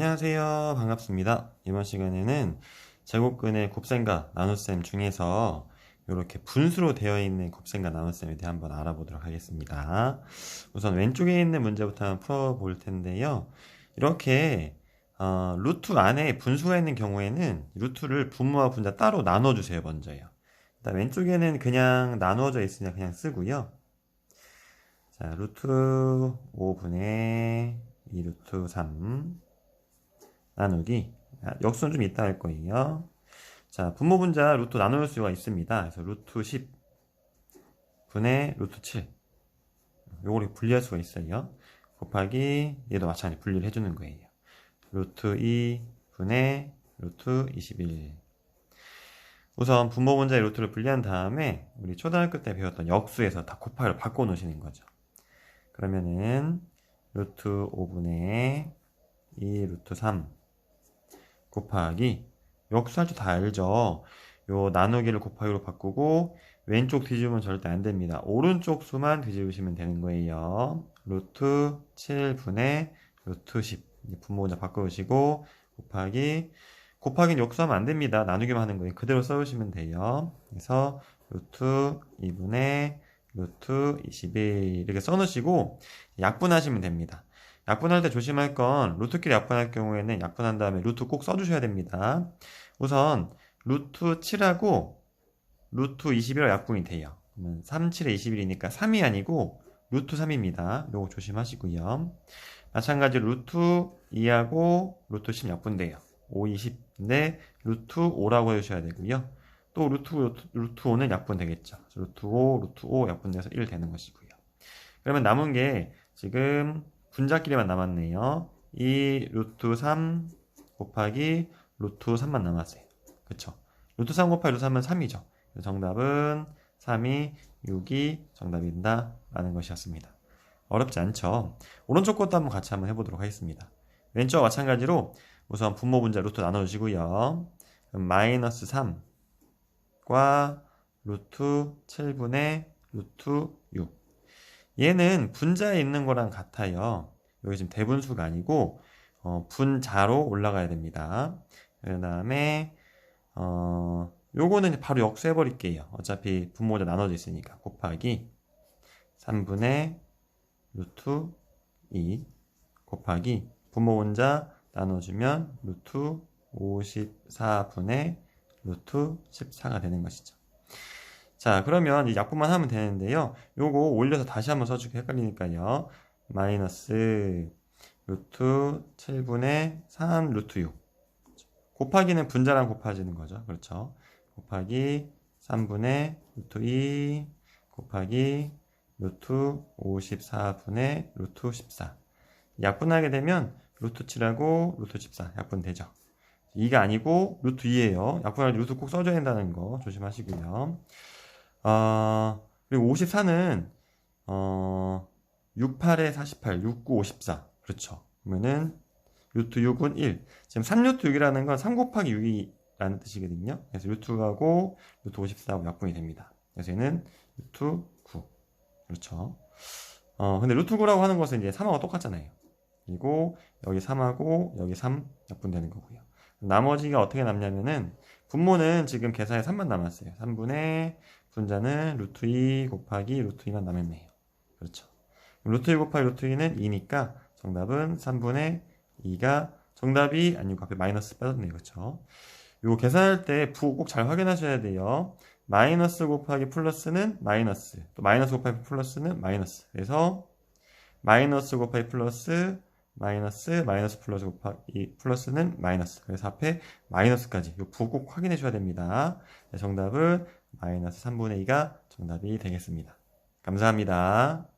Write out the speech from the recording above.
안녕하세요. 반갑습니다. 이번 시간에는 제곱근의 곱셈과 나눗셈 중에서 이렇게 분수로 되어 있는 곱셈과 나눗셈에 대해 한번 알아보도록 하겠습니다. 우선 왼쪽에 있는 문제부터 한번 풀어볼 텐데요. 이렇게 어, 루트 안에 분수가 있는 경우에는 루트를 분모와 분자 따로 나눠주세요. 먼저요. 일단 왼쪽에는 그냥 나누어져 있으니까 그냥 쓰고요. 자, 루트 5분의 2 루트 3 나누기 아, 역수는 좀 이따 할 거예요. 자, 분모 분자 루트 나눌 수가 있습니다. 그래서 루트 10 분의 루트 7 요거를 분리할 수가 있어요. 곱하기 얘도 마찬가지 분리를 해주는 거예요. 루트 2 분의 루트 21 우선 분모 분자의 루트를 분리한 다음에 우리 초등학교 때 배웠던 역수에서 다 곱하기로 바꿔 놓으시는 거죠. 그러면은 루트 5분의 2 루트 3 곱하기 역수 할 줄 다 알죠. 요 나누기를 곱하기로 바꾸고 왼쪽 뒤집으면 절대 안 됩니다. 오른쪽 수만 뒤집으시면 되는 거예요. 루트 7분의 루트 10 분모 혼자 바꿔주시고 곱하기 곱하기는 역수하면 안 됩니다. 나누기만 하는 거예요. 그대로 써주시면 돼요. 그래서 루트 2분의 루트 21 이렇게 써놓으시고 약분하시면 됩니다. 약분할 때 조심할 건 루트끼리 약분할 경우에는 약분한 다음에 루트 꼭 써주셔야 됩니다. 우선 루트 7하고 루트 21로 약분이 돼요. 그러면 3, 7에 21이니까 3이 아니고 루트 3입니다. 요거 조심하시고요. 마찬가지로 루트 2하고 루트 10 약분돼요. 5, 20인데 루트 5라고 해주셔야 되고요. 또 루트, 루트, 루트 5는 약분되겠죠. 루트 5, 루트 5 약분돼서 1 되는 것이고요. 그러면 남은 게 지금 분자끼리만 남았네요. 이 루트 3 곱하기 루트 3만 남았어요. 그쵸? 루트 3 곱하기 루트 3은 3이죠. 정답은 3이 6이 정답이다 라는 것이었습니다. 어렵지 않죠? 오른쪽 것도 한번 같이 한번 해보도록 하겠습니다. 왼쪽 마찬가지로 우선 분모 분자 루트 나눠주시고요. 마이너스 3과 루트 7분의 루트 6 얘는 분자에 있는 거랑 같아요. 여기 지금 대분수가 아니고 어, 분자로 올라가야 됩니다. 그 다음에 어, 요거는 바로 역수해 버릴게요. 어차피 분모자 나눠져 있으니까 곱하기 3분의 루트 2 곱하기 분모 혼자 나눠주면 루트 54분의 루트 14가 되는 것이죠. 자, 그러면 이 약분만 하면 되는데요. 요거 올려서 다시 한번 써주기 헷갈리니까요. 마이너스 루트 7분의 3 루트 6. 곱하기는 분자랑 곱해지는 거죠. 그렇죠. 곱하기 3분의 루트 2 곱하기 루트 54분의 루트 14. 약분하게 되면 루트 7하고 루트 14 약분되죠. 2가 아니고 루트 2예요. 약분할 때 루트 꼭 써줘야 된다는 거 조심하시고요. 어, 그리고 54는 어, 68에 48, 69, 54. 그렇죠. 그러면은 루트 6은 1. 지금 3루트 6이라는 건 3 곱하기 6이라는 뜻이거든요. 그래서 루트하고 루트 54하고 약분이 됩니다. 그래서 얘는 루트 9. 그렇죠. 어, 근데 루트 9라고 하는 것은 이제 3하고 똑같잖아요. 그리고 여기 3하고 여기 3 약분되는 거고요. 나머지가 어떻게 남냐면은 분모는 지금 계산에 3만 남았어요. 3분의 분자는 루트 2 곱하기 루트 2만 남았네요. 그렇죠. 루트 2 곱하기 루트 2는 2니까 정답은 3분의 2가 정답이 아니고 앞에 마이너스 빼졌네요. 그렇죠. 이거 계산할 때 부 꼭 잘 확인하셔야 돼요. 마이너스 곱하기 플러스는 마이너스, 또 마이너스 곱하기 플러스는 마이너스. 그래서 마이너스 곱하기 플러스 마이너스 마이너스 플러스 곱하기 플러스는 마이너스. 그래서 앞에 마이너스까지 이부꼭 확인해 줘야 됩니다. 네, 정답은 마이너스 3분의 2가 정답이 되겠습니다. 감사합니다.